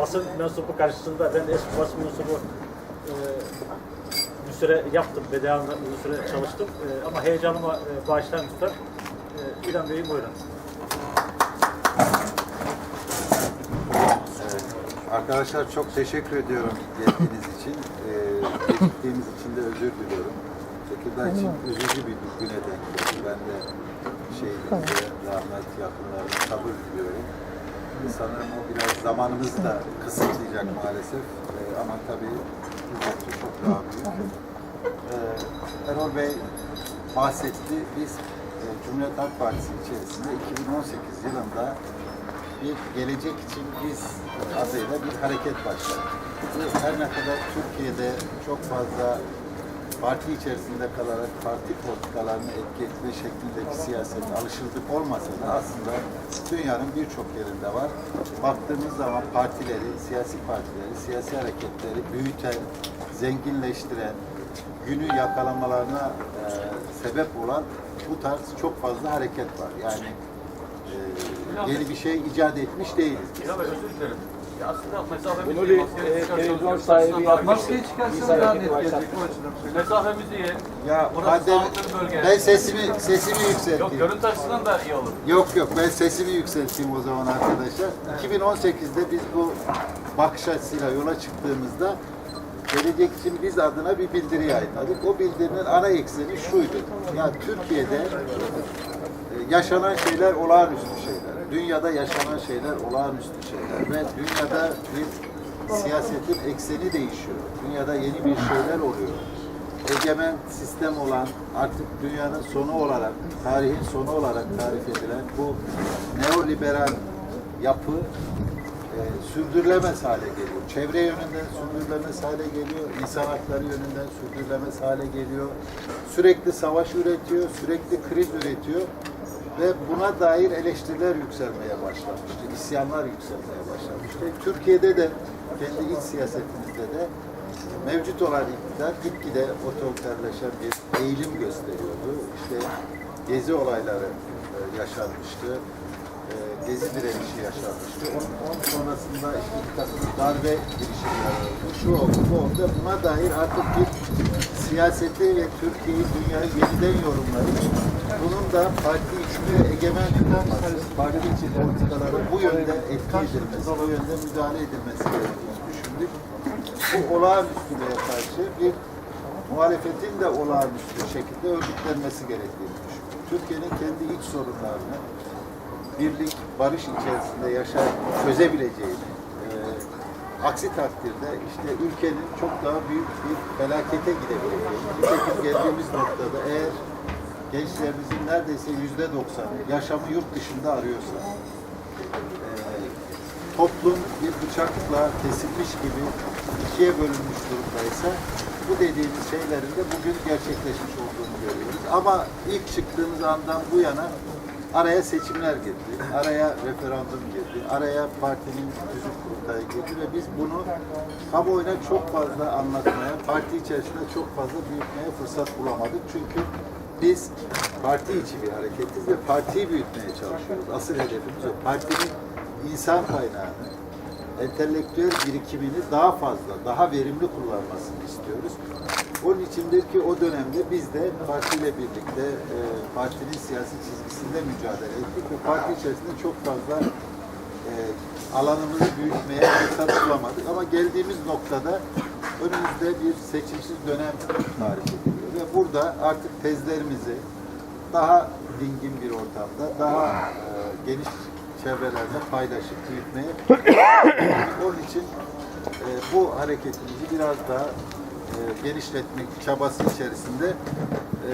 basın mensubu karşısında ben eski basın mensubu e, bir süre yaptım. Bedeğan'da bir süre çalıştım. E, ama heyecanıma e, bağışlayan tutar. E, İlhan Bey'im buyurun. Arkadaşlar çok teşekkür ediyorum geldiğiniz için. Ee, geciktiğimiz için de özür diliyorum. Tekirdağ için üzücü bir güne denk geldi. Ben de şehidimize rahmet yakınlarına sabır diliyorum. Sanırım o biraz zamanımız da kısıtlayacak maalesef. Ee, ama tabii üzüntü çok daha büyük. Ee, Erol Bey bahsetti. Biz e, Cumhuriyet Halk Partisi içerisinde 2018 yılında bir gelecek için biz adıyla bir hareket başlattık. Bu her ne kadar Türkiye'de çok fazla parti içerisinde kalarak parti politikalarını etki etme şeklindeki siyaset alışıldık olmasa da aslında dünyanın birçok yerinde var. Baktığımız zaman partileri, siyasi partileri, siyasi hareketleri büyüten, zenginleştiren, günü yakalamalarına e, sebep olan bu tarz çok fazla hareket var. Yani e, yeni bir şey icat etmiş değiliz. biz. Aslında mesafemizi Bunu bir e, çıkarsanız televizyon sahibi yapmış. Çıkarsanız daha net gelecek bu açıdan. Mesafemizi ye. Ya Burası madem sağlıklı bölge. ben sesimi sesimi Yok yükselteyim. görüntü açısından da iyi olur. Yok yok ben sesimi yükselteyim o zaman arkadaşlar. 2018'de biz bu bakış açısıyla yola çıktığımızda gelecek biz adına bir bildiri yayınladık. O bildirinin ana ekseni şuydu. Ya Türkiye'de e, yaşanan şeyler olağanüstü şeyler. Dünyada yaşanan şeyler olağanüstü şeyler. Ve dünyada bir siyasetin ekseni değişiyor. Dünyada yeni bir şeyler oluyor. Egemen sistem olan artık dünyanın sonu olarak, tarihin sonu olarak tarif edilen bu neoliberal yapı e, sürdürülemez hale geliyor. Çevre yönünden sürdürülemez hale geliyor. insan hakları yönünden sürdürülemez hale geliyor. Sürekli savaş üretiyor, sürekli kriz üretiyor ve buna dair eleştiriler yükselmeye başlamıştı. isyanlar yükselmeye başlamıştı. Türkiye'de de kendi iç siyasetimizde de mevcut olan iktidar gitgide otoriterleşen bir eğilim gösteriyordu. İşte gezi olayları e, yaşanmıştı. Gezi direnişi yaşanmıştı. Onun, onun sonrasında işte bir darbe girişimleri oldu. Şu oldu, bu oldu. Buna dair artık bir siyaseti ve Türkiye'yi, dünyayı yeniden yorumlayıp bunun da parti içi ve egemen olması, parti içi politikaları bu yönde etki edilmesi, bu yönde müdahale edilmesi gerektiğini düşündük. Bu olağanüstülüğe karşı bir muhalefetin de olağanüstü şekilde örgütlenmesi gerektiğini düşündük. Türkiye'nin kendi iç sorunlarını birlik, barış içerisinde yaşar, çözebileceğini, e, aksi takdirde işte ülkenin çok daha büyük bir felakete gidebileceğini, nitekim geldiğimiz noktada eğer gençlerimizin neredeyse yüzde doksanı yaşamı yurt dışında arıyorsa, e, toplum bir bıçakla kesilmiş gibi ikiye bölünmüş durumdaysa bu dediğimiz şeylerin de bugün gerçekleşmiş olduğunu görüyoruz. Ama ilk çıktığımız andan bu yana araya seçimler girdi, araya referandum girdi, araya partinin tüzük kurultayı girdi ve biz bunu kamuoyuna çok fazla anlatmaya, parti içerisinde çok fazla büyütmeye fırsat bulamadık. Çünkü biz parti içi bir hareketiz ve partiyi büyütmeye çalışıyoruz. Asıl hedefimiz o. Partinin insan kaynağını, entelektüel birikimini daha fazla, daha verimli kullanmasını istiyoruz. Onun içindir ki o dönemde biz de partiyle birlikte e, partinin siyasi çizgisinde mücadele ettik ve parti içerisinde çok fazla e, alanımızı büyütmeye fırsat bulamadık. Ama geldiğimiz noktada önümüzde bir seçimsiz dönem tarif ediliyor ve burada artık tezlerimizi daha dingin bir ortamda, daha e, geniş çevrelerde paylaşıp büyütmeye onun için e, bu hareketimizi biraz daha e, genişletmek çabası içerisinde e,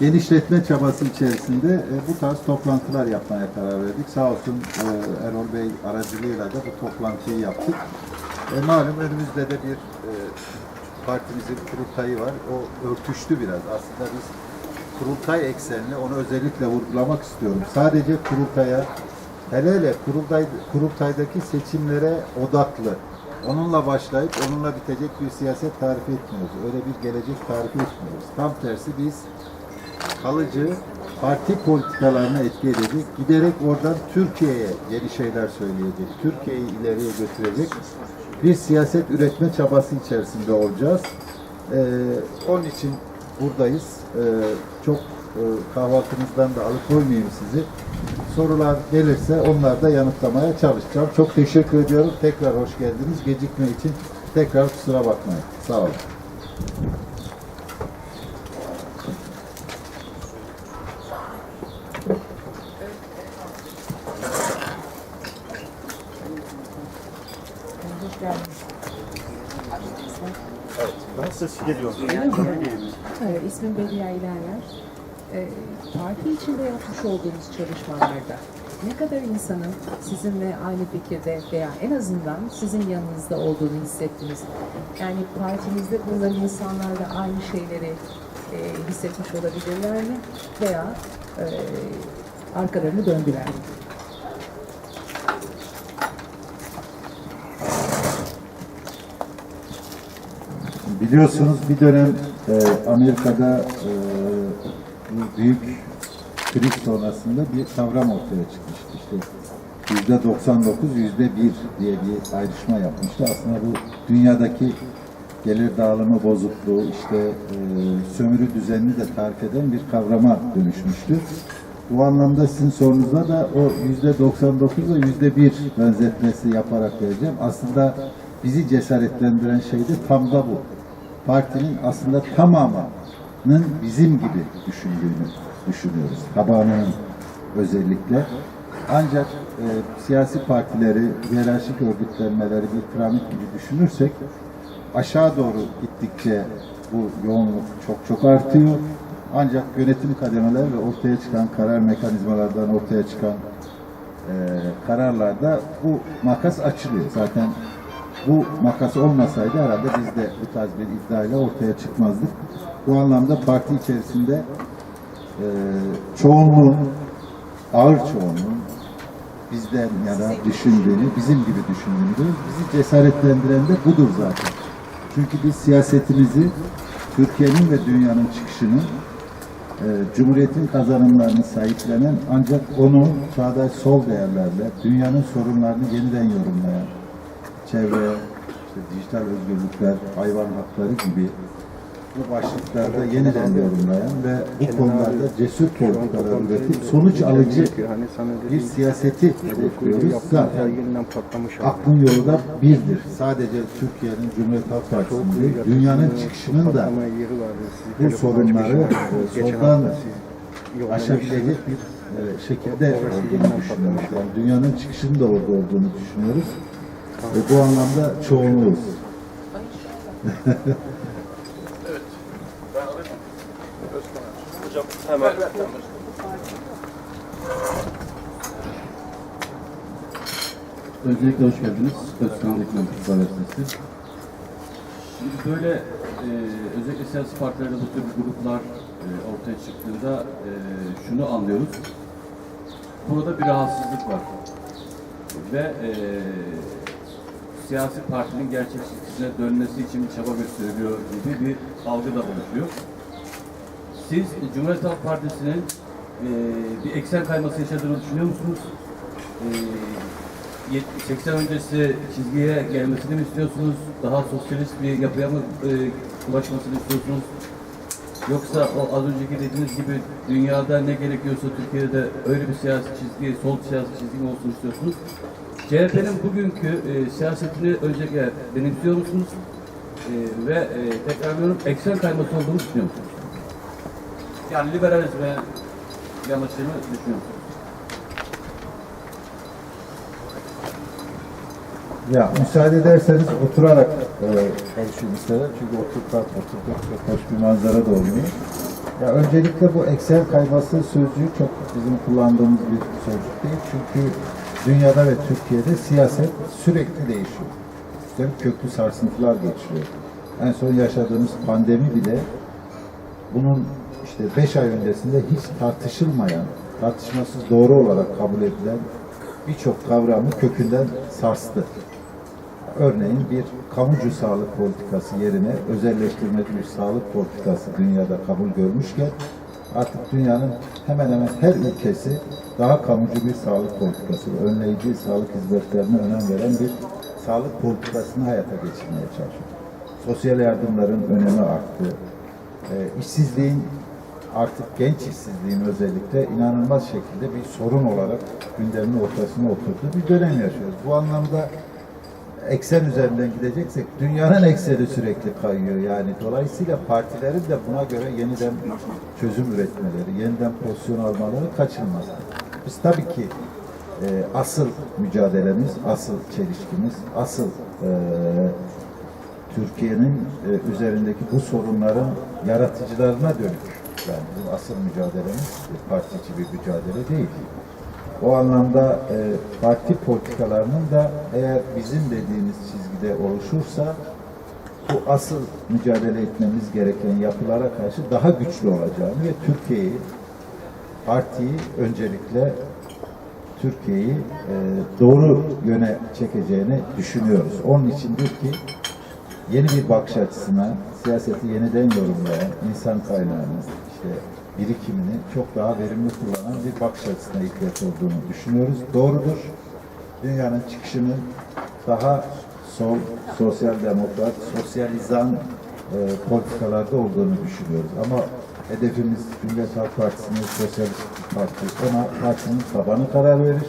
Genişletme çabası içerisinde e, bu tarz toplantılar yapmaya karar verdik. Sağ olsun e, Erol Bey aracılığıyla da bu toplantıyı yaptık. E, malum önümüzde de bir e, partimizin kurultayı var. O örtüştü biraz. Aslında biz kurultay eksenli onu özellikle vurgulamak istiyorum. Sadece kurultaya hele hele kurultay, kurultaydaki seçimlere odaklı onunla başlayıp onunla bitecek bir siyaset tarifi etmiyoruz. Öyle bir gelecek tarifi etmiyoruz. Tam tersi biz kalıcı parti politikalarına etki edecek, giderek oradan Türkiye'ye yeni şeyler söyleyecek, Türkiye'yi ileriye götürecek bir siyaset üretme çabası içerisinde olacağız. Ee, onun için buradayız. Ee, çok e, kahvaltınızdan da alıkoymayayım sizi. Sorular gelirse onları da yanıtlamaya çalışacağım. Çok teşekkür ediyorum. Tekrar hoş geldiniz. Gecikme için tekrar kusura bakmayın. Sağ olun. Hoş geldiniz. Ben ses geliyor. Evet, ismim Bediye İlerler. Ee, parti içinde yapmış olduğunuz çalışmalarda ne kadar insanın sizinle aynı fikirde veya en azından sizin yanınızda olduğunu hissettiniz? Yani partinizde bulunan insanlar da aynı şeyleri e, hissetmiş olabilirler mi? Veya e, arkalarını döndüler mi? Biliyorsunuz bir dönem e, Amerika'da e, büyük kriz sonrasında bir kavram ortaya çıkmıştı. İşte yüzde 99, yüzde bir diye bir ayrışma yapmıştı. Aslında bu dünyadaki gelir dağılımı bozukluğu, işte e, sömürü düzenini de tarif eden bir kavrama dönüşmüştü. Bu anlamda sizin sorunuzda da o yüzde 99 ile yüzde bir benzetmesi yaparak vereceğim. Aslında bizi cesaretlendiren şey de tam da bu. Partinin aslında tamamının bizim gibi düşündüğünü düşünüyoruz. Tabanının özellikle. Ancak e, siyasi partileri, hiyerarşik örgütlenmeleri bir piramit gibi düşünürsek aşağı doğru gittikçe bu yoğunluk çok çok artıyor. Ancak yönetim kademeler ve ortaya çıkan karar mekanizmalardan ortaya çıkan e, kararlarda bu makas açılıyor. Zaten bu makas olmasaydı herhalde biz de bu tarz bir iddiayla ortaya çıkmazdık. Bu anlamda parti içerisinde e, çoğunluğun, ağır çoğunluğun bizden ya da düşündüğünü, bizim gibi düşündüğünü, bizi cesaretlendiren de budur zaten. Çünkü biz siyasetimizi Türkiye'nin ve dünyanın çıkışını e, Cumhuriyet'in kazanımlarını sahiplenen ancak onu çağdaş sol değerlerle dünyanın sorunlarını yeniden yorumlayan çevre, işte dijital özgürlükler, hayvan hakları gibi bu başlıklarda yeniden yorumlayan ve bu konularda cesur politikalar üretip sonuç alıcı bir siyaseti hedefliyoruz. Zaten aklın yolu da birdir. Sadece Türkiye'nin Cumhuriyet Halk Partisi'nin değil, dünyanın çıkışının da bu sorunları soldan aşabilecek bir e, şekilde olduğunu düşünüyoruz. Yani dünyanın çıkışının da orada olduğunu düşünüyoruz. Ve bu anlamda çoğunluğuz. Hemen. Öncelikle hoş geldiniz. Özkan Dekmen Üniversitesi. Şimdi böyle e, özellikle siyasi partilerde bu tür gruplar e, ortaya çıktığında e, şunu anlıyoruz. Burada bir rahatsızlık var. Ve e, siyasi partinin gerçek çizgisine dönmesi için bir çaba gösteriliyor gibi bir algı da oluşuyor. Siz Cumhuriyet Halk Partisi'nin e, bir eksen kayması yaşadığını düşünüyor musunuz? E, yet- 80 öncesi çizgiye gelmesini mi istiyorsunuz? Daha sosyalist bir yapıya mı e, ulaşmasını istiyorsunuz? Yoksa o az önceki dediğiniz gibi dünyada ne gerekiyorsa Türkiye'de öyle bir siyasi çizgi, sol siyasi çizgi mi olsun istiyorsunuz? CHP'nin bugünkü e, siyasetini öncelikle benimsiyor musunuz? E, ve e, tekrarlıyorum eksen kayması olduğunu düşünüyor musunuz? Yani liberalizme yanlışlığını düşünüyor musunuz? Ya müsaade ederseniz oturarak e, konuşayım isterim. Çünkü oturmak, oturmak çok hoş bir manzara da olmuyor. Ya öncelikle bu eksen kayması sözcüğü çok bizim kullandığımız bir sözcük değil. Çünkü dünyada ve Türkiye'de siyaset sürekli değişiyor. Üstelik köklü sarsıntılar geçiriyor. En son yaşadığımız pandemi bile bunun işte beş ay öncesinde hiç tartışılmayan, tartışmasız doğru olarak kabul edilen birçok kavramı kökünden sarstı. örneğin bir kamucu sağlık politikası yerine özelleştirmeli bir sağlık politikası dünyada kabul görmüşken artık dünyanın hemen hemen her ülkesi daha kamucu bir sağlık politikası, önleyici sağlık hizmetlerine önem veren bir sağlık politikasını hayata geçirmeye çalışıyor. Sosyal yardımların önemi arttı. Ee, işsizliğin artık genç işsizliğin özellikle inanılmaz şekilde bir sorun olarak gündemin ortasına oturduğu bir dönem yaşıyoruz. Bu anlamda eksen üzerinden gideceksek dünyanın ekseni sürekli kayıyor yani. Dolayısıyla partilerin de buna göre yeniden çözüm üretmeleri, yeniden pozisyon almaları kaçınılmaz. Biz tabii ki e, asıl mücadelemiz, asıl çelişkimiz, asıl e, Türkiye'nin e, üzerindeki bu sorunların yaratıcılarına dönük. Yani bu asıl mücadelemiz partici bir mücadele değil. O anlamda e, parti politikalarının da eğer bizim dediğimiz çizgide oluşursa bu asıl mücadele etmemiz gereken yapılara karşı daha güçlü olacağını ve Türkiye'yi, partiyi öncelikle Türkiye'yi e, doğru yöne çekeceğini düşünüyoruz. Onun içindir ki yeni bir bakış açısına, siyaseti yeniden yorumlayan, insan kaynağını, işte birikimini çok daha verimli kullanan bir bakış açısına ihtiyaç olduğunu düşünüyoruz. Doğrudur. Dünyanın çıkışının daha sol, sosyal demokrat, sosyalizan e, politikalarda olduğunu düşünüyoruz. Ama hedefimiz Cumhuriyet Halk Partisi'nin sosyalist bir parti. Ona partinin tabanı karar verir.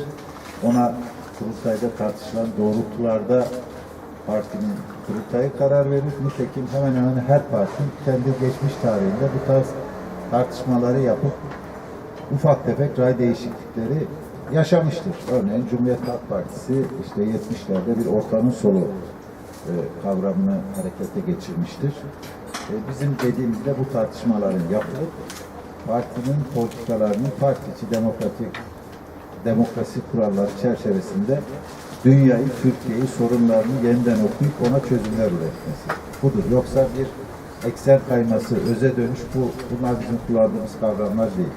Ona kurultayda tartışılan doğrultularda partinin kurultayı karar verir. Nitekim hemen hemen her parti kendi geçmiş tarihinde bu tarz tartışmaları yapıp ufak tefek ray değişiklikleri yaşamıştır. Örneğin Cumhuriyet Halk Partisi işte 70'lerde bir ortanın solu e, kavramını harekete geçirmiştir. E, bizim dediğimizde bu tartışmaların yapılıp partinin politikalarının parti içi demokratik demokrasi kuralları çerçevesinde dünyayı, Türkiye'yi, sorunlarını yeniden okuyup ona çözümler üretmesi. Budur. Yoksa bir eksen kayması, öze dönüş bu. Bunlar bizim kullandığımız kavramlar değil.